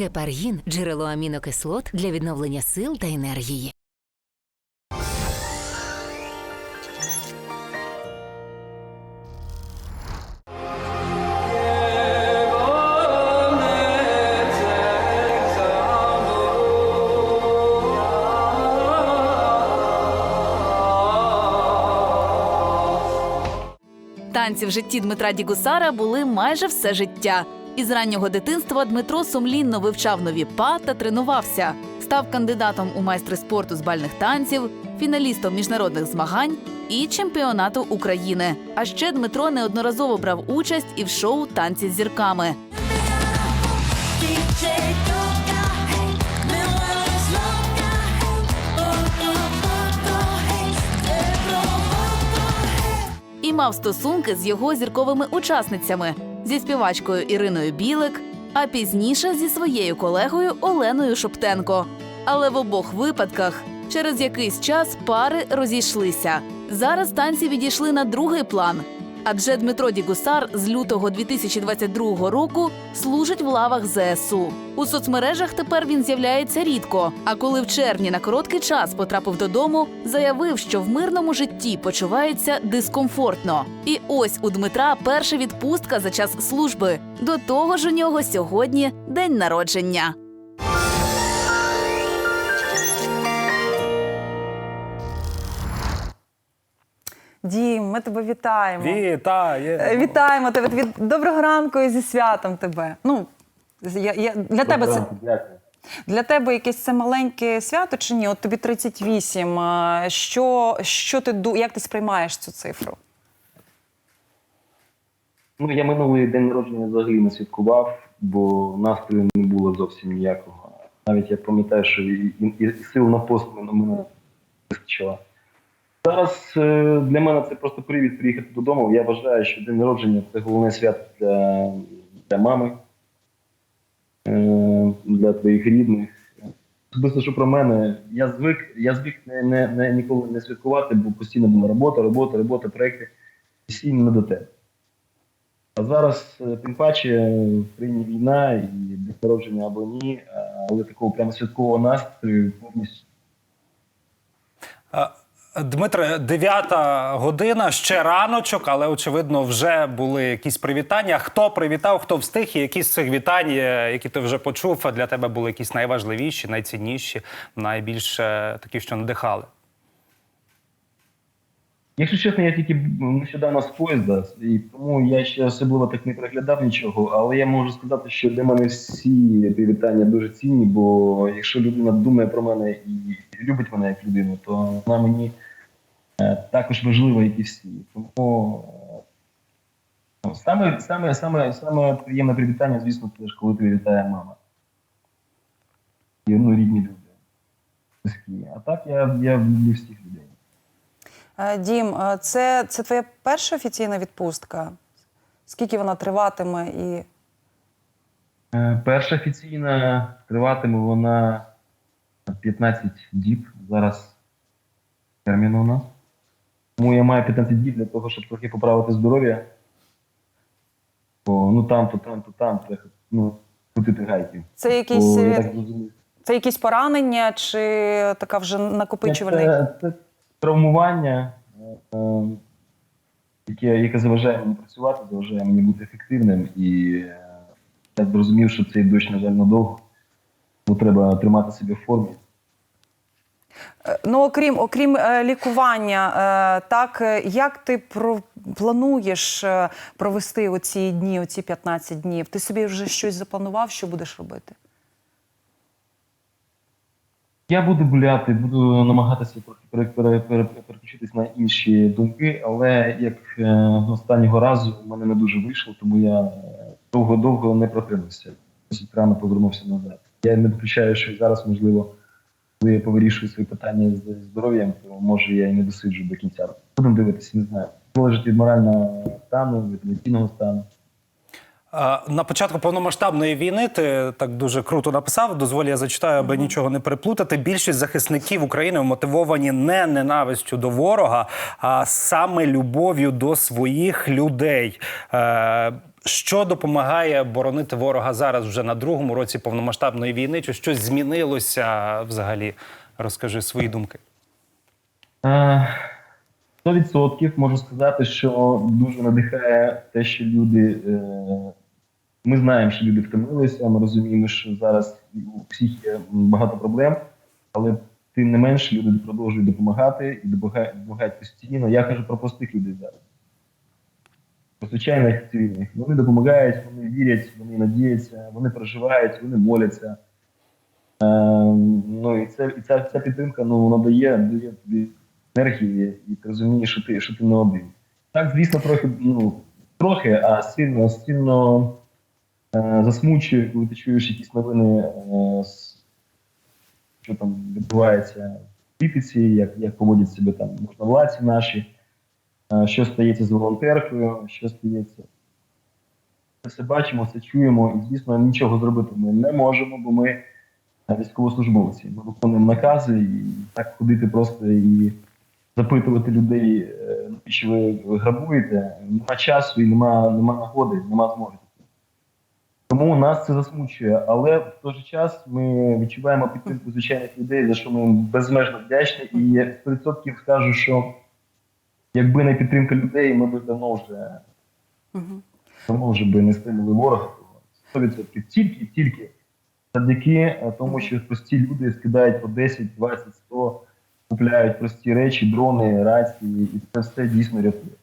Гепаргін джерело амінокислот для відновлення сил та енергії. Танці в житті Дмитра Дігусара були майже все життя. Із раннього дитинства Дмитро сумлінно вивчав нові па та тренувався. Став кандидатом у майстри спорту з бальних танців, фіналістом міжнародних змагань і чемпіонату України. А ще Дмитро неодноразово брав участь і в шоу Танці з зірками. І мав стосунки з його зірковими учасницями зі співачкою Іриною Білик, а пізніше зі своєю колегою Оленою Шоптенко. Але в обох випадках через якийсь час пари розійшлися. Зараз танці відійшли на другий план. Адже Дмитро Дігусар з лютого 2022 року служить в лавах ЗСУ. У соцмережах тепер він з'являється рідко. А коли в червні на короткий час потрапив додому, заявив, що в мирному житті почувається дискомфортно. І ось у Дмитра перша відпустка за час служби. До того ж, у нього сьогодні день народження. Дім, ми тебе вітаємо. Е, Вітає. Вітаємо тебе. Від... Доброго ранку і зі святом тебе. Ну, я, я... Для тебе це Дякую. для тебе якесь це маленьке свято чи ні? От тобі 38. Що, що ти як ти сприймаєш цю цифру? Ну, я минулий день народження взагалі не святкував, бо настрою не було зовсім ніякого. Навіть я пам'ятаю, що і, і, і сил на пост мене не вистачило. Зараз е, для мене це просто привід приїхати додому. Я вважаю, що день народження це головне свято для, для мами, е, для твоїх рідних. Особисто, що про мене, я звик, я звик не, не, не, ніколи не святкувати, бо постійно була робота, робота, робота, проекти, постійно не до тебе. А зараз, е, тим паче, в країні війна і день народження або ні, але такого прямо святкового настрою повністю. Дмитре, дев'ята година, ще раночок, але очевидно вже були якісь привітання. Хто привітав, хто встиг, і які з цих вітань, е, які ти вже почув, для тебе були якісь найважливіші, найцінніші, найбільш е, такі, що надихали. Якщо чесно, я тільки нещодавно з поїзда, і тому я ще особливо так не переглядав нічого, але я можу сказати, що для мене всі привітання дуже цінні, бо якщо людина думає про мене і любить мене як людину, то вона мені також важлива, як і всі. Тому е, саме, саме, саме, саме приємне привітання, звісно, це ж коли ти вітає мама. І ну, рідні люди. А так я, я люблю всіх людей. Е, Дім, е, це, це твоя перша офіційна відпустка? Скільки вона триватиме і. Е, Перша офіційна триватиме вона 15 діб. Зараз термін у нас. Тому я маю 15 діб для того, щоб трохи поправити здоров'я. Бо ну там, то там, то там, треба ну, крутити гайки. Це якісь, Бо, я так. Це якісь поранення чи така вже накопичувальний? Це, це травмування, е, е, яке, яке заважає мені працювати, заважає мені бути ефективним. І е, я зрозумів, що цей дощ, на жаль, надовго. Бо треба тримати себе в формі. Е, Ну, окрім, окрім е, лікування, е, так як ти плануєш провести оці дні, оці 15 днів? Ти собі вже щось запланував, що будеш робити? Я буду гуляти, буду намагатися переключитись на інші думки, але як останнього разу в мене не дуже вийшло, тому я довго-довго не протримався. Досить рано повернувся назад. Я не виключаю, що зараз, можливо, коли я повирішую свої питання з здоров'ям, то може я і не досиджу до кінця. Будемо дивитися, не знаю. Залежить від морального стану, від емоційного стану. Е, На початку повномасштабної війни ти так дуже круто написав. Дозволь, я зачитаю, аби нічого не переплутати. Більшість захисників України мотивовані не ненавистю до ворога, а саме любов'ю до своїх людей. Е, Що допомагає боронити ворога зараз вже на другому році повномасштабної війни? Чи щось змінилося взагалі? Розкажи свої думки. Е, 100% можу сказати, що дуже надихає те, що люди. е, Ми знаємо, що люди втомилися. Ми розуміємо, що зараз у всіх є багато проблем, але тим не менш люди продовжують допомагати і допомагають постійно. Я кажу про простих людей зараз. Про звичайних цивільних. Вони допомагають, вони вірять, вони надіються, вони проживають, вони моляться. Е, ну і це і ця, ця підтримка ну вона дає, дає тобі енергії, і ти розумієш, що ти, що ти не один. Так, звісно, трохи, ну трохи, а сильно, сильно е, засмучує, коли ти чуєш якісь новини, е, що там відбувається в політиці, як, як поводять себе там можновладці наші, що стається з волонтеркою, що стається. Все бачимо, все чуємо, і звісно, нічого зробити ми не можемо, бо ми е, військовослужбовці. Ми виконуємо накази і так ходити просто і запитувати людей, е, навіщо ви грабуєте. Нема часу і нема, нема нагоди, нема змоги. Тому нас це засмучує, але в той же час ми відчуваємо підтримку звичайних людей, за що ми безмежно вдячні. І я 100% скажу, що якби не підтримка людей, ми б давно вже давно вже би не стримали ворога. 100% тільки, тільки завдяки е, тому, що прості люди скидають по 10, 20, 100, купляють прості речі, дрони, рації, і це все дійсно рятує.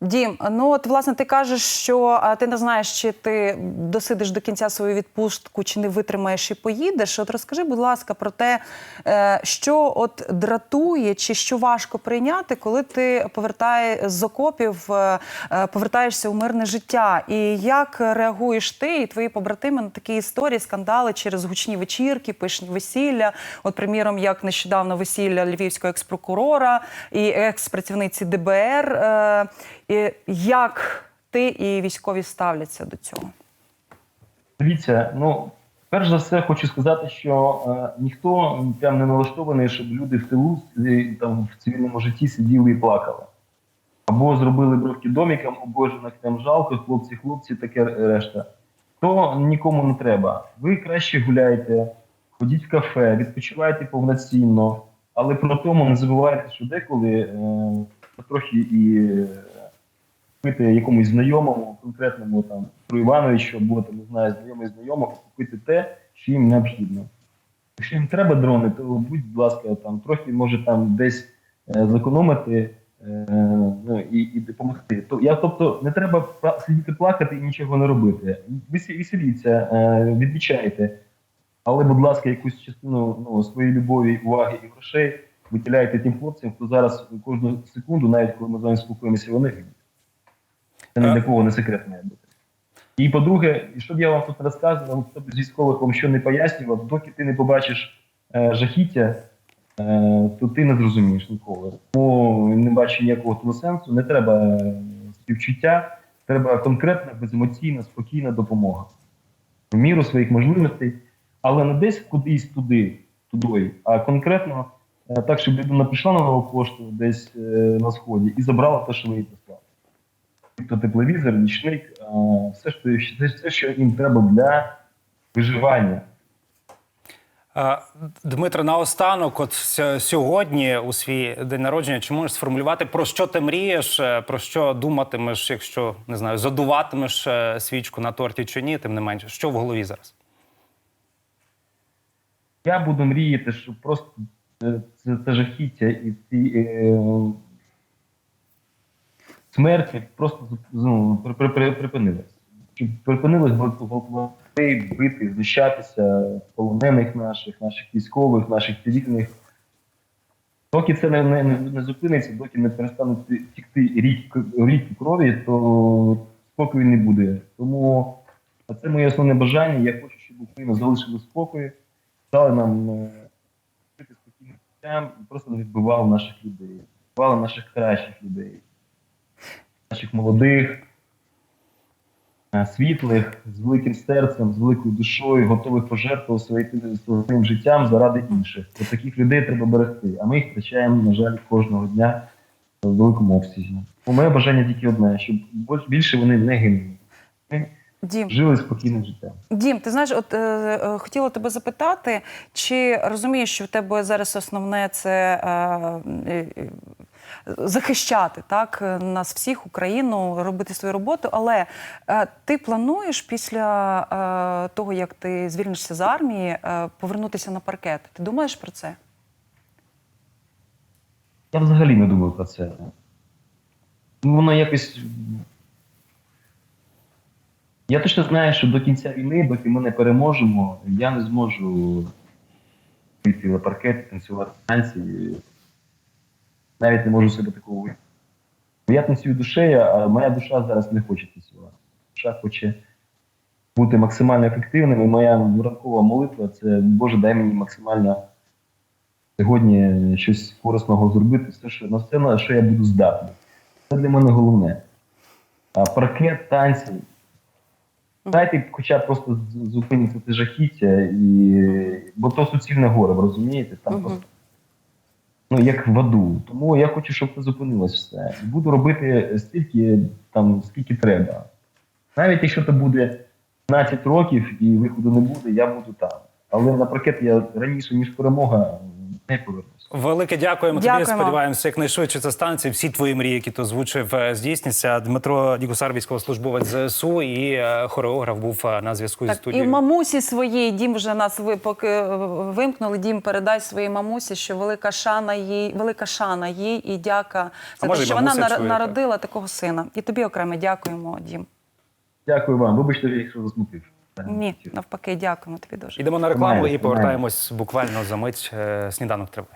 Дім, ну от власне ти кажеш, що ти не знаєш, чи ти досидиш до кінця свою відпустку, чи не витримаєш і поїдеш. От розкажи, будь ласка, про те, е, що от дратує, чи що важко прийняти, коли ти повертає з окопів, е, е, повертаєшся у мирне життя. І як реагуєш ти і твої побратими на такі історії, скандали через гучні вечірки, пишні весілля? От, приміром, як нещодавно весілля львівського експрокурора і екс-працівниці ДБР. І як ти і військові ставляться до цього? Дивіться, ну перш за все, хочу сказати, що е, ніхто прям не налаштований, щоб люди в тилу там в цивільному житті сиділи і плакали. Або зробили бровки домиком, о Боже, нам жалко, хлопці, хлопці, таке решта. То нікому не треба. Ви краще гуляйте, ходіть в кафе, відпочивайте повноцінно, але при тому не забувайте, що деколи е, трохи і купити якомусь знайомому, конкретному там про Івановичу, або там не знаю, знайомий знайомого, купити те, що їм необхідно. Якщо їм треба дрони, то будь ласка, там трохи може там десь е, зекономити е, ну, і, і допомогти. То я тобто не треба сидіти плакати і нічого не робити. Веселіться, е, відвічайте. Але, будь ласка, якусь частину ну, своєї любові, уваги і грошей виділяйте тим хлопцям, хто зараз кожну секунду, навіть коли ми з вами спілкуємося, вони. Це ні для кого не секрет має бути. І по-друге, щоб я вам тут розказував, хто з військових вам що не пояснював, доки ти не побачиш е, жахіття, е, то ти не зрозумієш ніколи. Тому не бачу ніякого того сенсу. Не треба е, співчуття, треба конкретна, беземоційна, спокійна допомога. В міру своїх можливостей, але не десь кудись туди, туди, а конкретно е, так, щоб людина прийшла на нову пошту десь е, на сході і забрала те, що ви Тобто тепловізор, нічник, все, що, все, що їм треба для виживання. Е, Дмитро, наостанок, от сьогодні у свій день народження, чи можеш сформулювати, про що ти мрієш, е, про що думатимеш, якщо не знаю, задуватимеш е, свічку на торті чи ні, тим не менше, що в голові зараз? Я буду мріяти, щоб просто е, це, це жахіття і ці е, смерті просто ну, при, при. Щоб припинилось бити, знущатися полонених наших, наших військових, наших цивільних. Доки це не, не, не, зупиниться, доки не перестануть тікти рік, ріки крові, то спокою не буде. Тому це моє основне бажання. Я хочу, щоб Україна залишила спокою, дали нам е, жити спокійним життям і просто відбивали наших людей, відбивали наших кращих людей, наших молодих, е, світлих, з великим серцем, з великою душою, готових пожертвувати своїм, своїм життям заради інших. От таких людей треба берегти. А ми їх втрачаємо, на жаль, кожного дня в великому обсязі. У моє бажання тільки одне, щоб більше вони не гинули. Дім, жили спокійним життям. Дім, ти знаєш, от е, е, хотіла тебе запитати, чи розумієш, що в тебе зараз основне це е, е, захищати так нас всіх, Україну, робити свою роботу. Але е, ти плануєш після е, того, як ти звільнишся з армії, е, повернутися на паркет? Ти думаєш про це? Я взагалі не думаю про це. Воно якось. Я точно знаю, що до кінця війни, доки ми не переможемо, я не зможу вийти на паркет, танцювати танці. Навіть не можу себе такого вийти. Я танцюю душею, а моя душа зараз не хоче танцювати. Душа хоче бути максимально ефективним, і моя ранкова молитва це Боже, дай мені максимально сьогодні щось корисного зробити, все, що на все, на що я буду здатний. Це для мене головне. А паркет, танці. Дайте хоча б просто з- зупиніться це жахіття, і... бо то суцільне горе, ви розумієте? Там Мгм. просто ну, як в аду. Тому я хочу, щоб зупинилось все. Буду робити стільки, там, скільки треба. Навіть якщо це буде 15 років і виходу не буде, я буду там. Але на паркет я раніше, ніж перемога, не повернусь. Велике дякуємо, тобі. Дякуємо. Сподіваємося, якнайшвидше це станеться. Всі твої мрії, які ти озвучив, е, здійсняться. Дмитро Дігусар, військовослужбовець ЗСУ і е, хореограф, був е, на зв'язку зі Так, і мамусі своїй дім вже нас ви поки вимкнули. Дім передай своїй мамусі, що велика шана їй, велика шана їй і дяка за може, те, що вона чує, народила такого сина. І тобі окремо дякуємо, Дім. Дякую вам. Вибачте, якщо засмутив. Ні, навпаки, дякуємо тобі дуже. Ідемо на рекламу і повертаємось буквально за мить. Сніданок триває.